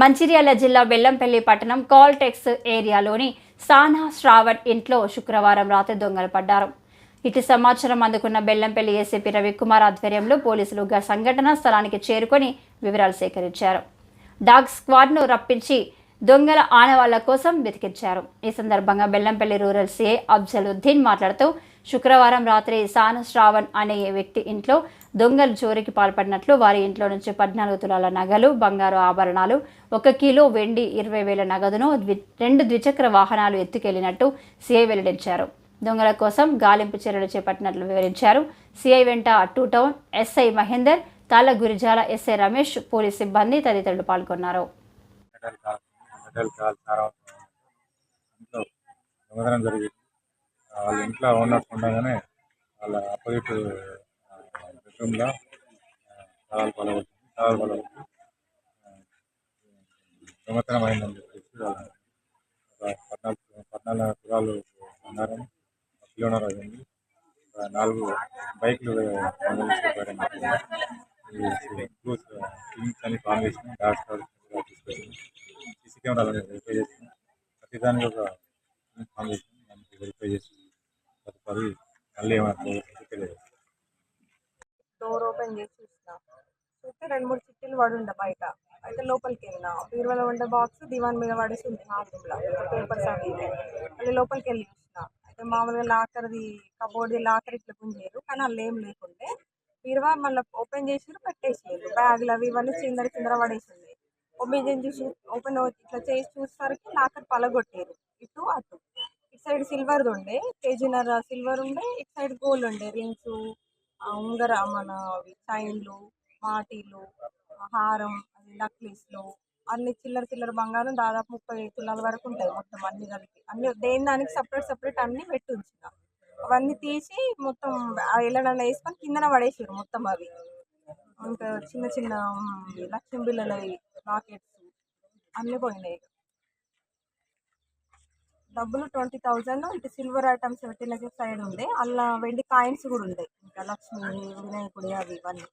మంచిర్యాల జిల్లా బెల్లంపల్లి పట్టణం కాల్టెక్స్ ఏరియాలోని సానా శ్రావణ్ ఇంట్లో శుక్రవారం రాత్రి దొంగలు పడ్డారు. ఇటు సమాచారం అందుకున్న బెల్లంపల్లి ఏసీపీ రవికుమార్ ఆధ్వర్యంలో పోలీసులు సంఘటనా స్థలానికి చేరుకొని వివరాలు సేకరించారు. డాగ్ స్క్వాడ్ను రప్పించి దొంగల ఆనవాళ్ళ కోసం వెతికించారు. ఈ సందర్భంగా బెల్లంపల్లి రూరల్ సీఏ అఫ్జలుద్దీన్ మాట్లాడుతూ శుక్రవారం రాత్రి సాను శ్రావణ్ అనే వ్యక్తి ఇంట్లో దొంగలు చోరీకి పాల్పడినట్లు వారి ఇంట్లో నుంచి పద్నాలుగు తులాల నగలు బంగారు ఆభరణాలు ఒక కిలో వెండి ఇరవై వేల నగదును ద్వి- రెండు ద్విచక్ర వాహనాలు ఎత్తుకెళ్ళినట్టు సీఐ వెల్లడించారు. దొంగల కోసం గాలింపు చర్యలు చేపట్టినట్లు వివరించారు. సీఐ వెంట టూ టౌన్ ఎస్ఐ మహేందర్ తాళ్ళ గురిజాల ఎస్ఐ రమేష్ పోలీస్ సిబ్బంది తదితరులు పాల్గొన్నారు. దొంగతనం జరిగింది. వాళ్ళ ఇంట్లో ఓనర్స్ ఉండగానే వాళ్ళ ఆపోజిట్ బెడ్రూమ్లో సవాల్ పలగొట్టింది సవాల్ పలగొట్టి ఆ, దొంగతనం అయిందని చెప్పేసి వాళ్ళ పద్నాలుగు పద్నాలుగు తులాలు బంగారం ఒక అయింది నాలుగు బైక్లు క్లూస్ టీమ్స్ అని ఫామ్ చేసినాం డాష్ తీసుకొచ్చింది సీసీ కెమెరాలు వెరిఫై చేసినాం ప్రతిదానికి ఒక ఫామ్ చేసినాం దానికి వెరిఫై చేసినాం తదుపరి మళ్ళీ ఏమవుతుంది డోర్ ఓపెన్ చేసి చూసిన చూస్తే రెండు మూడు చిట్టీలు పడి బయట. అయితే లోపలికి వెళ్ళిన. బీరువాలో ఉండే బాక్స్ దివాన్ మీద పడేసి ఉంది హాఫ్లో పేపర్స్ అవి మళ్ళీ లోపలికి వెళ్ళి చూసిన. అయితే మామూలుగా లాకర్ది కబోర్డ్ది లాకర్ ఇట్లా గుంజారు. కానీ వాళ్ళు ఏం లేకుండే. బీరువా మళ్ళీ ఓపెన్ చేసారు పెట్టేసారు బ్యాగులు అవి ఇవన్నీ చిందర చిందర పడేసింది. ఓపెన్ చేసి చూసి ఓపెన్ ఇట్లా చేసి చూసేసరికి లాకర్ పలగొట్టారు. ఇటు అటు. సైడ్ సిల్వర్ది ఉండే కేజీనర్ సిల్వర్ ఉండే ఇటు సైడ్ గోల్డ్ ఉండే రింగ్స్ ఉంగర మన అవి చైన్లు మాటీలు హారం అది నక్లీస్లు అన్ని చిల్లర చిల్లర బంగారం దాదాపు ముప్పై తులాల వరకు ఉంటాయి మొత్తం అన్ని కలిపి. అన్ని దేని దానికి సపరేట్ సపరేట్ అన్ని పెట్టి ఉంచిన. అవన్నీ తీసి మొత్తం ఎల్లడన్న వేసుకొని కిందన పడేసారు మొత్తం అవి. ఇంకా చిన్న చిన్న లక్ష్మీ బిల్లలు రాకెట్స్ లాకెట్స్ అన్నీ పోయినాయి. డబ్బులు ట్వంటీ థౌజండ్ ఇటు సిల్వర్ ఐటమ్స్ పెట్టిన సైడ్ ఉండే అలా వెండి కాయిన్స్ కూడా ఉండే ఇంకా లక్ష్మి వినాయకుడి అవి ఇవన్నీ.